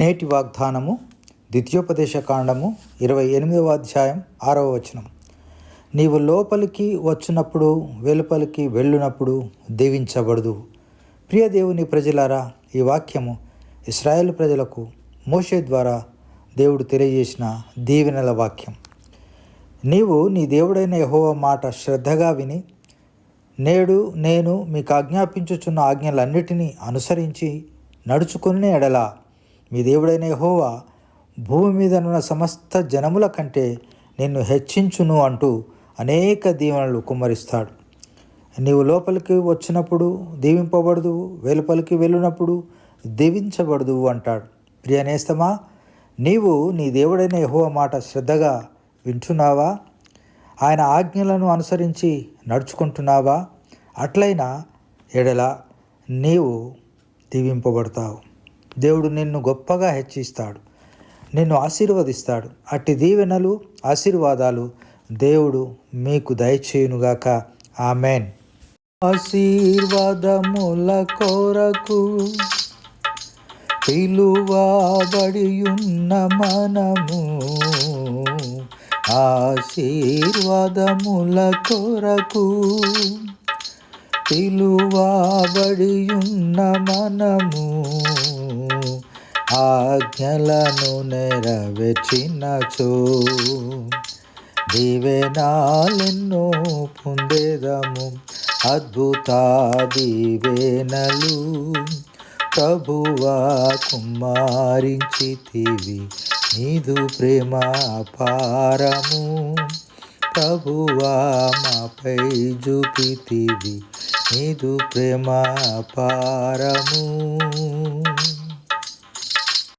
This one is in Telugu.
నేటి వాగ్దానము ద్వితీయోపదేశ కాండము ఇరవై ఎనిమిదవ అధ్యాయం ఆరవ వచనం. నీవు లోపలికి వచ్చినప్పుడు వెలుపలికి వెళ్ళినప్పుడు దీవించబడదు. ప్రియ దేవుని ప్రజలారా ఈ వాక్యము ఇస్రాయేల్ ప్రజలకు మోషే ద్వారా దేవుడు తెలియజేసిన దీవెనల వాక్యం. నీవు నీ దేవుడైన యహోవ మాట శ్రద్ధగా విని నేడు నేను మీకు ఆజ్ఞాపించుచున్న ఆజ్ఞలన్నిటినీ అనుసరించి నడుచుకునే ఎడల మీ దేవుడైన యహోవా భూమి మీద ఉన్న సమస్త జనముల కంటే నిన్ను హెచ్చించును అంటూ అనేక దీవెనలు కుమ్మరిస్తాడు. నీవు లోపలికి వచ్చినప్పుడు దీవింపబడదు వెలుపలికి వెళ్ళినప్పుడు దీవించబడదు అంటాడు. ప్రియ నేస్తమా నీవు నీ దేవుడైన యెహోవా మాట శ్రద్ధగా వింటున్నావా? ఆయన ఆజ్ఞలను అనుసరించి నడుచుకుంటున్నావా? అట్లయినా ఎడల నీవు దీవింపబడతావు. దేవుడు నిన్ను గొప్పగా హెచ్చిస్తాడు. నిన్ను ఆశీర్వదిస్తాడు. అట్టి దీవెనలు ఆశీర్వాదాలు దేవుడు మీకు దయచేయునుగాక. ఆమెన్. ఆశీర్వాదముల కొరకు పిలువబడియున్న మనము ఆశీర్వాదముల కొరకు పిలువబడియున్న మనము ఆజ్ఞలను నెరవేర్చినచో. దీవెనాలెన్నో పొందేదము అద్భుత దీవెనలు ప్రభువా కుమారించితివి నీదు ప్రేమ అపారము. ప్రభువా మాపై చూపితివి నీదు ప్రేమ అపారము.